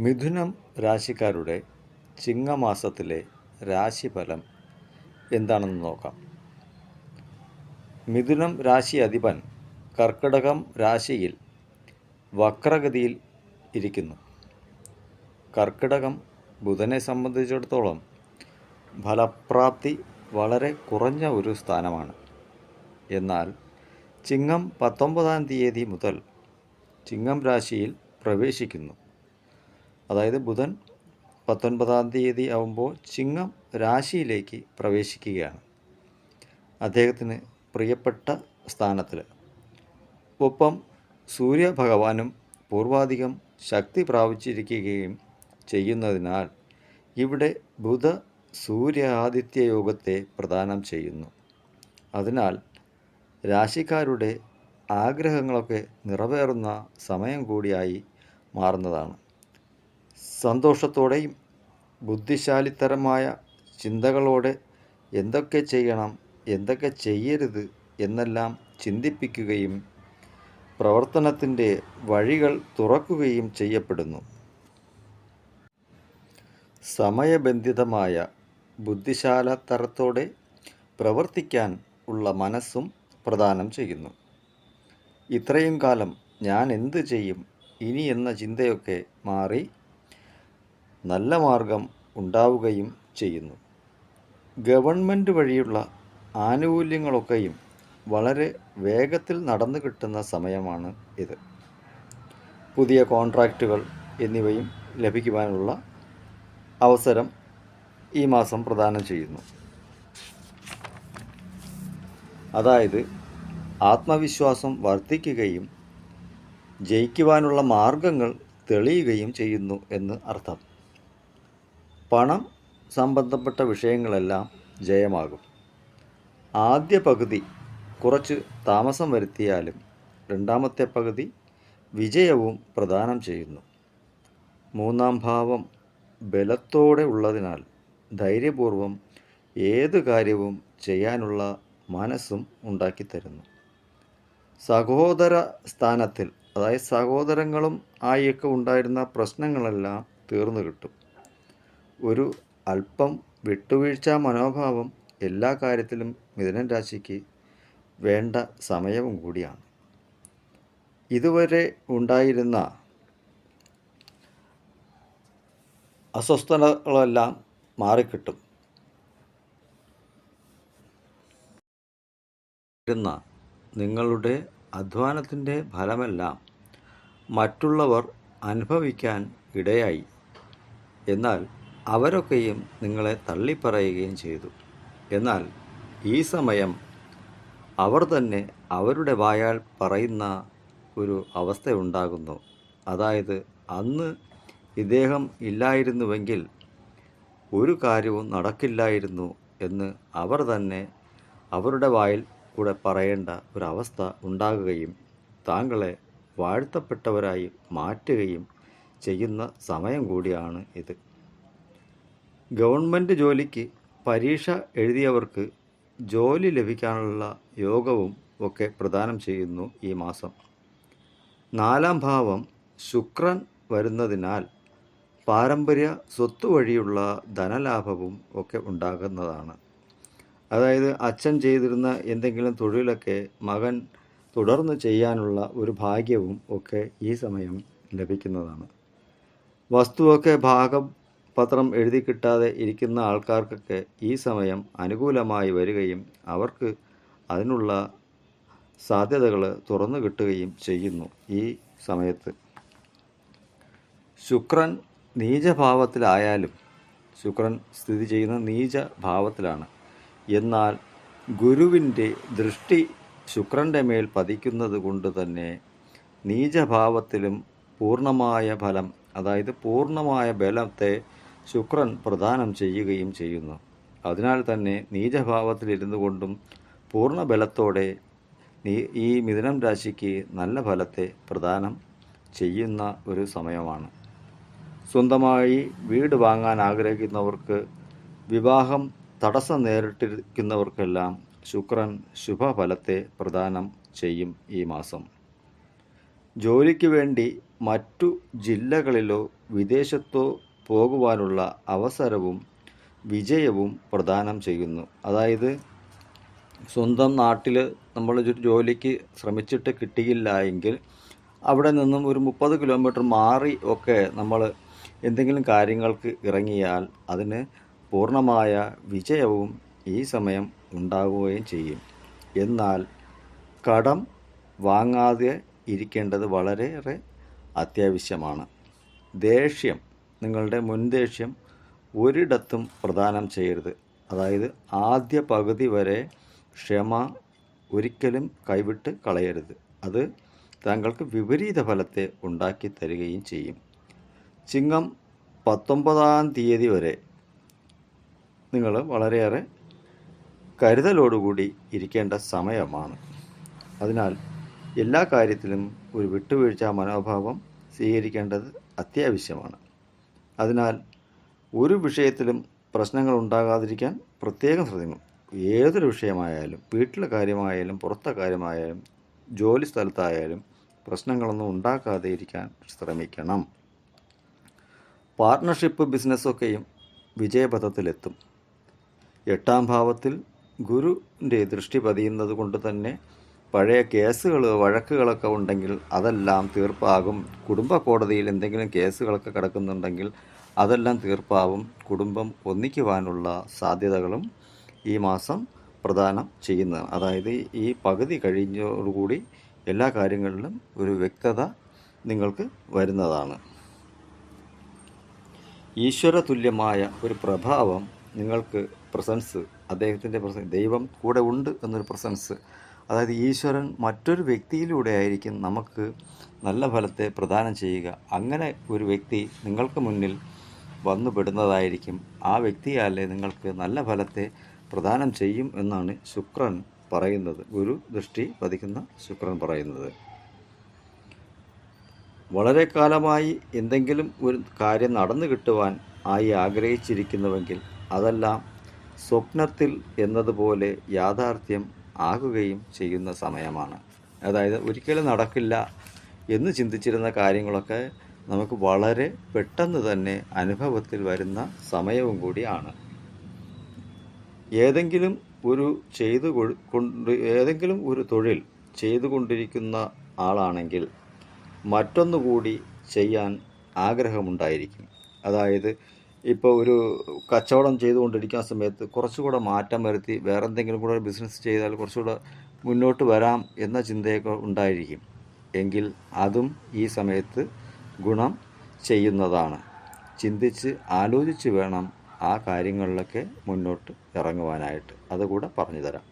മിഥുനം രാശിക്കാരുടെ ചിങ്ങമാസത്തിലെ രാശിഫലം എന്താണെന്ന് നോക്കാം. മിഥുനം രാശി അധിപൻ കർക്കിടകം രാശിയിൽ വക്രഗതിയിൽ ഇരിക്കുന്നു. കർക്കിടകം ബുധനെ സംബന്ധിച്ചിടത്തോളം ഫലപ്രാപ്തി വളരെ കുറഞ്ഞ ഒരു സ്ഥാനമാണ്. എന്നാൽ ചിങ്ങം പത്തൊമ്പതാം തീയതി മുതൽ ചിങ്ങം രാശിയിൽ പ്രവേശിക്കുന്നു. അതായത് ബുധൻ പത്തൊൻപതാം തീയതി ആവുമ്പോൾ ചിങ്ങം രാശിയിലേക്ക് പ്രവേശിക്കുകയാണ്. അദ്ദേഹത്തിന് പ്രിയപ്പെട്ട സ്ഥാനത്തിൽ. ഒപ്പം സൂര്യഭഗവാനും പൂർവാധികം ശക്തി പ്രാപിച്ചിരിക്കുകയും ചെയ്യുന്നതിനാൽ ഇവിടെ ബുധ സൂര്യാദിത്യ യോഗത്തെ പ്രദാനം ചെയ്യുന്നു. അതിനാൽ രാശിക്കാരുടെ ആഗ്രഹങ്ങളൊക്കെ നിറവേറുന്ന സമയം കൂടിയായി മാറുന്നതാണ്. സന്തോഷത്തോടെയും ബുദ്ധിശാലിത്തരമായ ചിന്തകളോടെ എന്തൊക്കെ ചെയ്യണം എന്തൊക്കെ ചെയ്യരുത് എന്നെല്ലാം ചിന്തിപ്പിക്കുകയും പ്രവർത്തനത്തിന്റെ വഴികൾ തുറക്കുകയും ചെയ്യപ്പെടുന്നു. സമയബന്ധിതമായ ബുദ്ധിശാലത്തരത്തോടെ പ്രവർത്തിക്കാൻ ഉള്ള മനസ്സും പ്രദാനം ചെയ്യുന്നു. ഇത്രയും കാലം ഞാൻ എന്ത് ചെയ്യും ഇനി എന്ന ചിന്തയൊക്കെ മാറി നല്ല മാർഗം ഉണ്ടാവുകയും ചെയ്യുന്നു. ഗവൺമെന്റ് വഴിയുള്ള ആനുകൂല്യങ്ങളൊക്കെയും വളരെ വേഗത്തിൽ നടന്നു കിട്ടുന്ന സമയമാണ് ഇത്. പുതിയ കോൺട്രാക്റ്റുകൾ എന്നിവയും ലഭിക്കുവാനുള്ള അവസരം ഈ മാസം പ്രദാനം ചെയ്യുന്നു. അതായത് ആത്മവിശ്വാസം വർദ്ധിക്കുകയും ജയിക്കുവാനുള്ള മാർഗങ്ങൾ തെളിയുകയും ചെയ്യുന്നു എന്ന് അർത്ഥം. പണം സംബന്ധപ്പെട്ട വിഷയങ്ങളെല്ലാം ജയമാകും. ആദ്യ പകുതി കുറച്ച് താമസം വരുത്തിയാലും രണ്ടാമത്തെ പകുതി വിജയവും പ്രദാനം ചെയ്യുന്നു. മൂന്നാം ഭാവം ബലത്തോടെ ഉള്ളതിനാൽ ധൈര്യപൂർവം ഏത് കാര്യവും ചെയ്യാനുള്ള മനസ്സും ഉണ്ടാക്കിത്തരുന്നു സഹോദര സ്ഥാനത്തിൽ അതായത് സഹോദരങ്ങളും ആയൊക്കെ ഉണ്ടായിരുന്ന പ്രശ്നങ്ങളെല്ലാം തീർന്നു കിട്ടും. ഒരു അല്പം വിട്ടുവീഴ്ച മനോഭാവം എല്ലാ കാര്യത്തിലും മിഥുനൻ രാശിക്ക് വേണ്ട സമയവും കൂടിയാണ്. ഇതുവരെ ഉണ്ടായിരുന്ന അസ്വസ്ഥതകളെല്ലാം മാറിക്കിട്ടും. ഇരുന്ന നിങ്ങളുടെ അധ്വാനത്തിന്റെ ഫലമെല്ലാം മറ്റുള്ളവർ അനുഭവിക്കാൻ ഇടയായി. എന്നാൽ അവരൊക്കെയും നിങ്ങളെ തള്ളിപ്പറയുകയും ചെയ്തു. എന്നാൽ ഈ സമയം അവർ തന്നെ അവരുടെ വായാൽ പറയുന്ന ഒരു അവസ്ഥ ഉണ്ടാകുന്നു അതായത് അന്ന് ഇദ്ദേഹം ഇല്ലായിരുന്നുവെങ്കിൽ ഒരു കാര്യവും നടക്കില്ലായിരുന്നു എന്ന് അവർ തന്നെ അവരുടെ വായിൽ കൂടെ പറയേണ്ട ഒരവസ്ഥ ഉണ്ടാകുകയും താങ്കളെ വാഴ്ത്തപ്പെട്ടവരായി മാറ്റുകയും ചെയ്യുന്ന സമയം കൂടിയാണ് ഇത്. ഗവൺമെന്റ് ജോലിക്ക് പരീക്ഷ എഴുതിയവർക്ക് ജോലി ലഭിക്കാനുള്ള യോഗവും ഒക്കെ പ്രദാനം ചെയ്യുന്നു ഈ മാസം. നാലാം ഭാവം ശുക്രൻ വരുന്നതിനാൽ പാരമ്പര്യ സ്വത്ത് വഴിയുള്ള ധനലാഭവും ഒക്കെ ഉണ്ടാകുന്നതാണ്. അതായത് അച്ഛൻ ചെയ്തിരുന്ന എന്തെങ്കിലും തൊഴിലൊക്കെ മകൻ തുടർന്ന് ചെയ്യാനുള്ള ഒരു ഭാഗ്യവും ഒക്കെ ഈ സമയം ലഭിക്കുന്നതാണ്. വസ്തുവൊക്കെ ഭാഗം പത്രം എഴുതി കിട്ടാതെ ഇരിക്കുന്ന ആൾക്കാർക്കൊക്കെ ഈ സമയം അനുകൂലമായി വരികയും അവർക്ക് അതിനുള്ള സാധ്യതകൾ തുറന്നു കിട്ടുകയും ചെയ്യുന്നു ഈ സമയത്ത്. ശുക്രൻ നീചഭാവത്തിലായാലും ശുക്രൻ സ്ഥിതി ചെയ്യുന്ന നീചഭാവത്തിലാണ്. എന്നാൽ ഗുരുവിന്റെ ദൃഷ്ടി ശുക്രന്റെ മേൽ പതിക്കുന്നത് കൊണ്ട് തന്നെ നീചഭാവത്തിലും പൂർണമായ ഫലം അതായത് പൂർണമായ ബലത്തെ ശുക്രൻ പ്രദാനം ചെയ്യുകയും ചെയ്യുന്നു. അതിനാൽ തന്നെ നീചഭാവത്തിലിരുന്നു കൊണ്ടും പൂർണ ബലത്തോടെ ഈ മിഥുനം രാശിക്ക് നല്ല ഫലത്തെ പ്രദാനം ചെയ്യുന്ന ഒരു സമയമാണ്. സ്വന്തമായി വീട് വാങ്ങാൻ ആഗ്രഹിക്കുന്നവർക്ക് വിവാഹം തടസ്സം നേരിട്ടിരിക്കുന്നവർക്കെല്ലാം ശുക്രൻ ശുഭഫലത്തെ പ്രദാനം ചെയ്യും ഈ മാസം. ജോലിക്ക് വേണ്ടി മറ്റു ജില്ലകളിലോ വിദേശത്തോ പോകുവാനുള്ള അവസരവും വിജയവും പ്രദാനം ചെയ്യുന്നു. അതായത് സ്വന്തം നാട്ടിൽ നമ്മൾ ഒരു ജോലിക്ക് ശ്രമിച്ചിട്ട് കിട്ടിയില്ല എങ്കിൽ അവിടെ നിന്നും ഒരു മുപ്പത് കിലോമീറ്റർ മാറി ഒക്കെ നമ്മൾ എന്തെങ്കിലും കാര്യങ്ങൾക്ക് ഇറങ്ങിയാൽ അതിന് പൂർണമായ വിജയവും ഈ സമയം ഉണ്ടാവുകയും ചെയ്യും. എന്നാൽ കടം വാങ്ങാതെ ഇരിക്കേണ്ടത് വളരെയേറെ അത്യാവശ്യമാണ്. ദേഷ്യം നിങ്ങളുടെ മുൻദേഷ്യം ഒരിടത്തും പ്രദാനം ചെയ്യരുത്. അതായത് ആദ്യ പകുതി വരെ ക്ഷമ ഒരിക്കലും കൈവിട്ട് കളയരുത്. അത് താങ്കൾക്ക് വിപരീത ഫലത്തെ ഉണ്ടാക്കി തരികയും ചെയ്യും. ചിങ്ങം പത്തൊമ്പതാം തീയതി വരെ നിങ്ങൾ വളരെയേറെ കരുതലോടുകൂടി ഇരിക്കേണ്ട സമയമാണ്. അതിനാൽ എല്ലാ കാര്യത്തിലും ഒരു വിട്ടുവീഴ്ച മനോഭാവം സ്വീകരിക്കേണ്ടത് അത്യാവശ്യമാണ്. അതിനാൽ ഒരു വിഷയത്തിലും പ്രശ്നങ്ങൾ ഉണ്ടാകാതിരിക്കാൻ പ്രത്യേകം ശ്രദ്ധിക്കണം. ഏതൊരു വിഷയമായാലും വീട്ടിലെ കാര്യമായാലും പുറത്തെ കാര്യമായാലും ജോലി സ്ഥലത്തായാലും പ്രശ്നങ്ങളൊന്നും ഉണ്ടാക്കാതെ ഇരിക്കാൻ ശ്രമിക്കണം. പാർട്ട്ണർഷിപ്പ് ബിസിനസ്സൊക്കെയും വിജയപഥത്തിലെത്തും. എട്ടാം ഭാവത്തിൽ ഗുരുവിന്റെ ദൃഷ്ടി പതിയുന്നത് കൊണ്ട് തന്നെ പഴയ കേസുകൾ വഴക്കുകളൊക്കെ ഉണ്ടെങ്കിൽ അതെല്ലാം തീർപ്പാകും. കുടുംബ കോടതിയിൽ എന്തെങ്കിലും കേസുകളൊക്കെ കിടക്കുന്നുണ്ടെങ്കിൽ അതെല്ലാം തീർപ്പാവും. കുടുംബം ഒന്നിക്കുവാനുള്ള സാധ്യതകളും ഈ മാസം പ്രദാനം ചെയ്യുന്നതാണ്. അതായത് ഈ പകുതി കഴിഞ്ഞോടുകൂടി എല്ലാ കാര്യങ്ങളിലും ഒരു വ്യക്തത നിങ്ങൾക്ക് വരുന്നതാണ്. ഈശ്വര തുല്യമായ ഒരു പ്രഭാവം നിങ്ങൾക്ക് പ്രസൻസ് അദ്ദേഹത്തിന്റെ പ്രസൻസ് ദൈവം കൂടെ ഉണ്ട് എന്നൊരു പ്രസൻസ് അതായത് ഈശ്വരൻ മറ്റൊരു വ്യക്തിയിലൂടെ ആയിരിക്കും നമുക്ക് നല്ല ഫലത്തെ പ്രദാനം ചെയ്യുക. അങ്ങനെ ഒരു വ്യക്തി നിങ്ങൾക്ക് മുന്നിൽ വന്നുപെടുന്നതായിരിക്കും ആ വ്യക്തിയാലേ നിങ്ങൾക്ക് നല്ല ഫലത്തെ പ്രദാനം ചെയ്യും എന്നാണ് ശുക്രൻ പറയുന്നത്. ഗുരു ദൃഷ്ടി പതിക്കുന്ന ശുക്രൻ പറയുന്നത്. വളരെ കാലമായി എന്തെങ്കിലും ഒരു കാര്യം നടന്നു കിട്ടുവാൻ ആയി ആഗ്രഹിച്ചിരിക്കുന്നുവെങ്കിൽ അതെല്ലാം സ്വപ്നത്തിൽ എന്നതുപോലെ യാഥാർത്ഥ്യം ആകുകയും ചെയ്യുന്ന സമയമാണ്. അതായത് ഒരിക്കലും നടക്കില്ല എന്ന് ചിന്തിച്ചിരുന്ന കാര്യങ്ങളൊക്കെ നമുക്ക് വളരെ പെട്ടെന്ന് തന്നെ അനുഭവത്തിൽ വരുന്ന സമയവും കൂടിയാണ്. ഏതെങ്കിലും ഒരു ചെയ്തു കൊണ്ട് ഏതെങ്കിലും ഒരു തൊഴിൽ ചെയ്തുകൊണ്ടിരിക്കുന്ന ആളാണെങ്കിൽ മറ്റൊന്നുകൂടി ചെയ്യാൻ ആഗ്രഹമുണ്ടായിരിക്കും. അതായത് ഇപ്പോൾ ഒരു കച്ചവടം ചെയ്തുകൊണ്ടിരിക്കുന്ന സമയത്ത് കുറച്ചുകൂടെ മാറ്റം വരുത്തി വേറെ എന്തെങ്കിലും കൂടെ ബിസിനസ് ചെയ്താൽ കുറച്ചുകൂടെ മുന്നോട്ട് വരാം എന്ന ചിന്തയൊക്കെ ഉണ്ടായിരിക്കും. എങ്കിൽ അതും ഈ സമയത്ത് ഗുണം ചെയ്യുന്നതാണ്. ചിന്തിച്ച് ആലോചിച്ച് വേണം ആ കാര്യങ്ങളിലൊക്കെ മുന്നോട്ട് ഇറങ്ങുവാനായിട്ട്. അതുകൂടെ പറഞ്ഞു തരാം.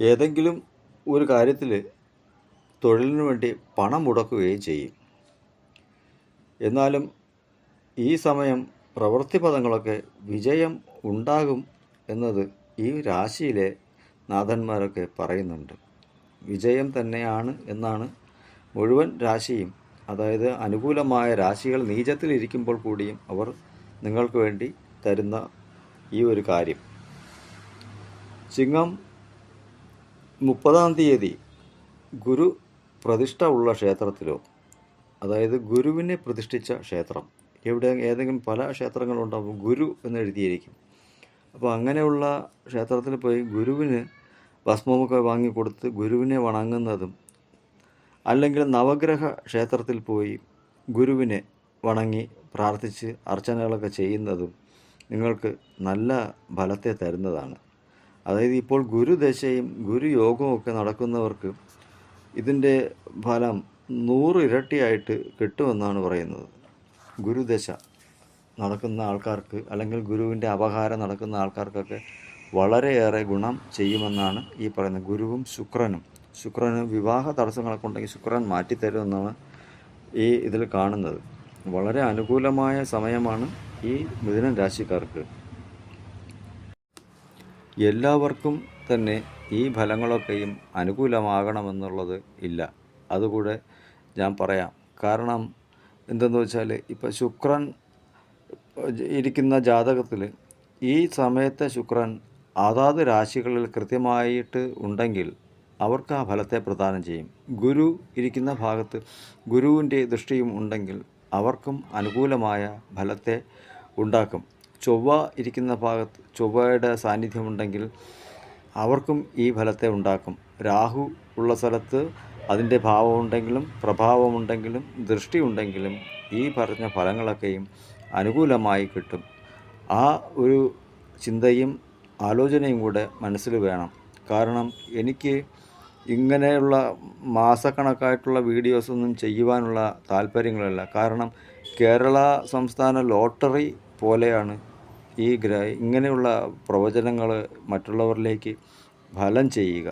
ഏതെങ്കിലും ഒരു കാര്യത്തിൽ തൊഴിലിനു വേണ്ടി പണം മുടക്കുകയും ചെയ്യും. എന്നാലും ഈ സമയം പ്രവൃത്തി പദങ്ങളൊക്കെ വിജയം ഉണ്ടാകും എന്നത് ഈ രാശിയിലെ നാഥന്മാരൊക്കെ പറയുന്നുണ്ട്. വിജയം തന്നെയാണ് എന്നാണ് മുഴുവൻ രാശിയും അതായത് അനുകൂലമായ രാശികൾ നീചത്തിലിരിക്കുമ്പോൾ കൂടിയും അവർ നിങ്ങൾക്ക് വേണ്ടി തരുന്ന ഈ ഒരു കാര്യം. ചിങ്ങം മുപ്പതാം തീയതി ഗുരു പ്രതിഷ്ഠ ഉള്ള ക്ഷേത്രത്തിലോ അതായത് ഗുരുവിനെ പ്രതിഷ്ഠിച്ച ക്ഷേത്രം. എവിടെ ഏതെങ്കിലും പല ക്ഷേത്രങ്ങളുണ്ടാകും ഗുരു എന്നെഴുതിയിരിക്കും അപ്പോൾ അങ്ങനെയുള്ള ക്ഷേത്രത്തിൽ പോയി ഗുരുവിന് ഭസ്മമൊക്കെ വാങ്ങിക്കൊടുത്ത് ഗുരുവിനെ വണങ്ങുന്നതും അല്ലെങ്കിൽ നവഗ്രഹ ക്ഷേത്രത്തിൽ പോയി ഗുരുവിനെ വണങ്ങി പ്രാർത്ഥിച്ച് അർച്ചനകളൊക്കെ ചെയ്യുന്നതും നിങ്ങൾക്ക് നല്ല ഫലത്തെ തരുന്നതാണ്. അതായത് ഇപ്പോൾ ഗുരുദശയും ഗുരുയോഗവും ഒക്കെ നടക്കുന്നവർക്ക് ഇതിന്റെ ഫലം നൂറ് ഇരട്ടിയായിട്ട് കിട്ടുമെന്നാണ് പറയുന്നത്. ഗുരുദശ നടക്കുന്ന ആൾക്കാർക്ക് അല്ലെങ്കിൽ ഗുരുവിന്റെ അപഹാരം നടക്കുന്ന ആൾക്കാർക്കൊക്കെ വളരെയേറെ ഗുണം ചെയ്യുമെന്നാണ് ഈ പറയുന്നത്. ഗുരുവും ശുക്രനും. ശുക്രന് വിവാഹ തടസ്സങ്ങളൊക്കെ ഉണ്ടെങ്കിൽ ശുക്രൻ മാറ്റിത്തരുമെന്നാണ് ഈ ഇതിൽ കാണുന്നത്. വളരെ അനുകൂലമായ സമയമാണ് ഈ മിഥുനൻ രാശിക്കാർക്ക്. എല്ലാവർക്കും തന്നെ ഈ ഫലങ്ങളൊക്കെയും അനുകൂലമാകണമെന്നുള്ളത് ഇല്ല. അതുകൂടെ ഞാൻ പറയാം. കാരണം എന്തെന്ന് വെച്ചാൽ ഇപ്പം ശുക്രൻ ഇരിക്കുന്ന ജാതകത്തിൽ ഈ സമയത്തെ ശുക്രൻ അതാത് രാശികളിൽ കൃത്യമായിട്ട് ഉണ്ടെങ്കിൽ അവർക്ക് ആ ഫലത്തെ പ്രദാനം ചെയ്യും. ഗുരു ഇരിക്കുന്ന ഭാഗത്ത് ഗുരുവിന്റെ ദൃഷ്ടിയും ഉണ്ടെങ്കിൽ അവർക്കും അനുകൂലമായ ഫലത്തെ ഉണ്ടാക്കും. ചൊവ്വ ഇരിക്കുന്ന ഭാഗത്ത് ചൊവ്വയുടെ സാന്നിധ്യമുണ്ടെങ്കിൽ അവർക്കും ഈ ഫലത്തെ ഉണ്ടാക്കും. രാഹു ഉള്ള സ്ഥലത്ത് അതിന്റെ ഭാവമുണ്ടെങ്കിലും പ്രഭാവമുണ്ടെങ്കിലും ദൃഷ്ടിയുണ്ടെങ്കിലും ഈ പറഞ്ഞ ഫലങ്ങളൊക്കെയും അനുകൂലമായി കിട്ടും. ആ ഒരു ചിന്തയും ആലോചനയും കൂടെ മനസ്സിൽ വേണം. കാരണം എനിക്ക് ഇങ്ങനെയുള്ള മാസക്കണക്കായിട്ടുള്ള വീഡിയോസൊന്നും ചെയ്യുവാനുള്ള താല്പര്യങ്ങളല്ല. കാരണം കേരള സംസ്ഥാന ലോട്ടറി പോലെയാണ് ഈ ഗ്രഹ ഇങ്ങനെയുള്ള പ്രവചനങ്ങൾ മറ്റുള്ളവരിലേക്ക് ഫലം ചെയ്യുക.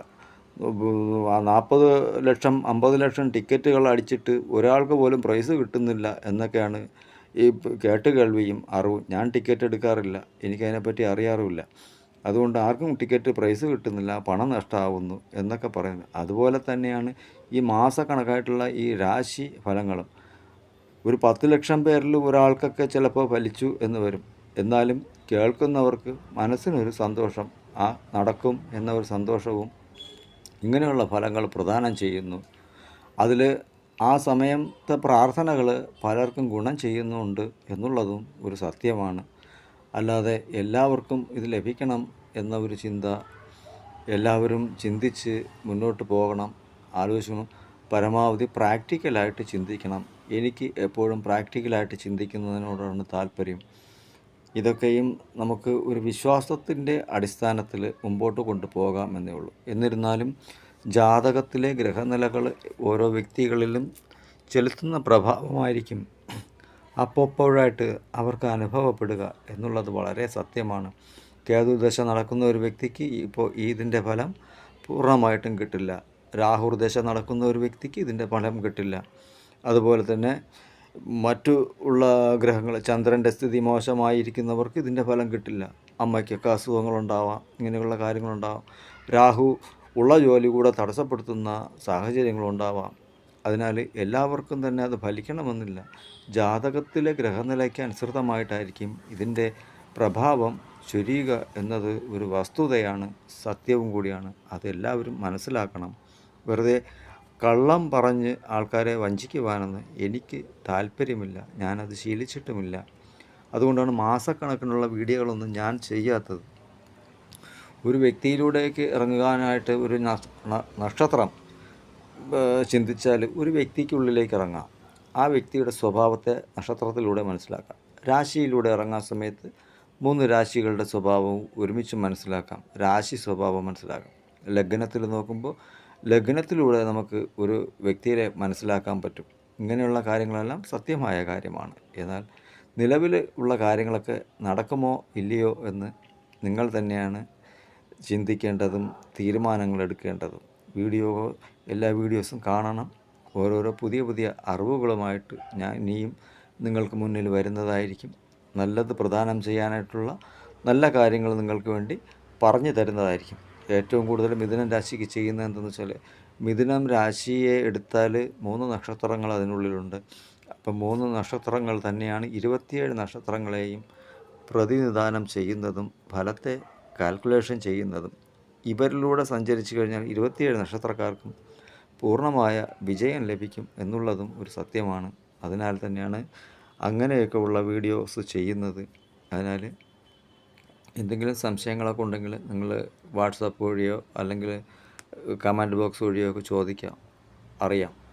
നാൽപ്പത് ലക്ഷം അമ്പത് ലക്ഷം ടിക്കറ്റുകൾ അടിച്ചിട്ട് ഒരാൾക്ക് പോലും പ്രൈസ് കിട്ടുന്നില്ല എന്നൊക്കെയാണ് ഈ കേട്ട് കേൾവിയും അറിവും. ഞാൻ ടിക്കറ്റ് എടുക്കാറില്ല. എനിക്കതിനെപ്പറ്റി അറിയാറുമില്ല. അതുകൊണ്ട് ആർക്കും ടിക്കറ്റ് പ്രൈസ് കിട്ടുന്നില്ല പണം നഷ്ടമാവുന്നു എന്നൊക്കെ പറയുന്നത് അതുപോലെ തന്നെയാണ് ഈ മാസക്കണക്കായിട്ടുള്ള ഈ രാശി ഫലങ്ങളും. ഒരു പത്ത് ലക്ഷം പേരിൽ ഒരാൾക്കൊക്കെ ചിലപ്പോൾ ഫലിച്ചു എന്ന് വരും. എന്നാലും കേൾക്കുന്നവർക്ക് മനസ്സിനൊരു സന്തോഷം ആ നടക്കും എന്ന ഒരു സന്തോഷവും ഇങ്ങനെയുള്ള ഫലങ്ങൾ പ്രദാനം ചെയ്യുന്നു. അതിൽ ആ സമയത്തെ പ്രാർത്ഥനകൾ പലർക്കും ഗുണം ചെയ്യുന്നുണ്ട് എന്നുള്ളതും ഒരു സത്യമാണ്. അല്ലാതെ എല്ലാവർക്കും ഇത് ലഭിക്കണം എന്ന ഒരു ചിന്ത എല്ലാവരും ചിന്തിച്ച് മുന്നോട്ട് പോകണം. ആലോചിക്കണം പരമാവധി പ്രാക്ടിക്കലായിട്ട് ചിന്തിക്കണം. എനിക്ക് എപ്പോഴും പ്രാക്ടിക്കലായിട്ട് ചിന്തിക്കുന്നതിനോടാണ് താല്പര്യം. ഇതൊക്കെയും നമുക്ക് ഒരു വിശ്വാസത്തിന്റെ അടിസ്ഥാനത്തിൽ മുമ്പോട്ട് കൊണ്ടുപോകാം എന്നേ ഉള്ളൂ. എന്നിരുന്നാലും ജാതകത്തിലെ ഗ്രഹനിലകൾ ഓരോ വ്യക്തികളിലും ചെലുത്തുന്ന പ്രഭാവമായിരിക്കും. അപ്പോഴായിട്ട് അവർക്ക് അനുഭവപ്പെടുക എന്നുള്ളത് വളരെ സത്യമാണ്. കേതുദശ നടക്കുന്ന ഒരു വ്യക്തിക്ക് ഇപ്പോൾ ഇതിന്റെ ഫലം പൂർണമായിട്ടും കിട്ടില്ല. രാഹുർദശ നടക്കുന്ന ഒരു വ്യക്തിക്ക് ഇതിന്റെ ഫലം കിട്ടില്ല. അതുപോലെ തന്നെ മറ്റു ഉള്ള ഗ്രഹങ്ങൾ ചന്ദ്രന്റെ സ്ഥിതി മോശമായിരിക്കുന്നവർക്ക് ഇതിന്റെ ഫലം കിട്ടില്ല. അമ്മയ്ക്കൊക്കെ അസുഖങ്ങളുണ്ടാവാം ഇങ്ങനെയുള്ള കാര്യങ്ങളുണ്ടാവാം. രാഹു ഉള്ള ജോലി കൂടെ തടസ്സപ്പെടുത്തുന്ന സാഹചര്യങ്ങളുണ്ടാവാം. അതിനാൽ എല്ലാവർക്കും തന്നെ അത് ഫലിക്കണമെന്നില്ല. ജാതകത്തിലെ ഗ്രഹനിലയ്ക്ക് അനുസൃതമായിട്ടായിരിക്കും ഇതിന്റെ പ്രഭാവം ചൊരിയുക എന്നത് ഒരു വസ്തുതയാണ് സത്യവും കൂടിയാണ്. അതെല്ലാവരും മനസ്സിലാക്കണം. വെറുതെ കള്ളം പറഞ്ഞ് ആൾക്കാരെ വഞ്ചിക്കുവാനെന്ന് എനിക്ക് താല്പര്യമില്ല. ഞാനത് ശീലിച്ചിട്ടുമില്ല. അതുകൊണ്ടാണ് മാസക്കണക്കിനുള്ള വീഡിയോകളൊന്നും ഞാൻ ചെയ്യാത്തത്. ഒരു വ്യക്തിയിലൂടെയൊക്കെ ഇറങ്ങാനായിട്ട് ഒരു നക്ഷത്രം ചിന്തിച്ചാൽ ഒരു വ്യക്തിക്കുള്ളിലേക്ക് ഇറങ്ങാം. ആ വ്യക്തിയുടെ സ്വഭാവത്തെ നക്ഷത്രത്തിലൂടെ മനസ്സിലാക്കാം. രാശിയിലൂടെ ഇറങ്ങാൻ സമയത്ത് മൂന്ന് രാശികളുടെ സ്വഭാവവും ഒരുമിച്ച് മനസ്സിലാക്കാം. രാശി സ്വഭാവം മനസ്സിലാക്കാം. ലഗ്നത്തിൽ നോക്കുമ്പോൾ ലഗ്നത്തിലൂടെ നമുക്ക് ഒരു വ്യക്തിയെ മനസ്സിലാക്കാൻ പറ്റും. ഇങ്ങനെയുള്ള കാര്യങ്ങളെല്ലാം സത്യമായ കാര്യമാണ്. എന്നാൽ നിലവിൽ ഉള്ള കാര്യങ്ങളൊക്കെ നടക്കുമോ ഇല്ലയോ എന്ന് നിങ്ങൾ തന്നെയാണ് ചിന്തിക്കേണ്ടതും തീരുമാനങ്ങൾ എടുക്കേണ്ടതും. വീഡിയോ എല്ലാ വീഡിയോസും കാണണം. ഓരോരോ പുതിയ പുതിയ അറിവുകളുമായിട്ട് ഞാൻ ഇനിയും നിങ്ങൾക്ക് മുന്നിൽ വരുന്നതായിരിക്കും. നല്ലത് പ്രദാനം ചെയ്യാനായിട്ടുള്ള നല്ല കാര്യങ്ങൾ നിങ്ങൾക്ക് വേണ്ടി പറഞ്ഞു തരുന്നതായിരിക്കും. ഏറ്റവും കൂടുതൽ മിഥുനം രാശിക്ക് ചെയ്യുന്നത് എന്തെന്ന് വെച്ചാൽ മിഥുനം രാശിയെ എടുത്താൽ മൂന്ന് നക്ഷത്രങ്ങൾ അതിനുള്ളിലുണ്ട്. അപ്പം മൂന്ന് നക്ഷത്രങ്ങൾ തന്നെയാണ് ഇരുപത്തിയേഴ് നക്ഷത്രങ്ങളെയും പ്രതിനിധാനം ചെയ്യുന്നതും ഫലത്തെ കാൽക്കുലേഷൻ ചെയ്യുന്നതും. ഇവരിലൂടെ സഞ്ചരിച്ചു കഴിഞ്ഞാൽ ഇരുപത്തിയേഴ് നക്ഷത്രക്കാർക്കും പൂർണമായ വിജയം ലഭിക്കും എന്നുള്ളതും ഒരു സത്യമാണ്. അതിനാൽ തന്നെയാണ് അങ്ങനെയൊക്കെ ഉള്ള വീഡിയോസ് ചെയ്യുന്നത്. അതിനാൽ എന്തെങ്കിലും സംശയങ്ങളൊക്കെ ഉണ്ടെങ്കിൽ നിങ്ങൾ വാട്സാപ്പ് വഴിയോ അല്ലെങ്കിൽ കമന്റ് ബോക്സ് വഴിയോ ഒക്കെ ചോദിക്കാം അറിയാം.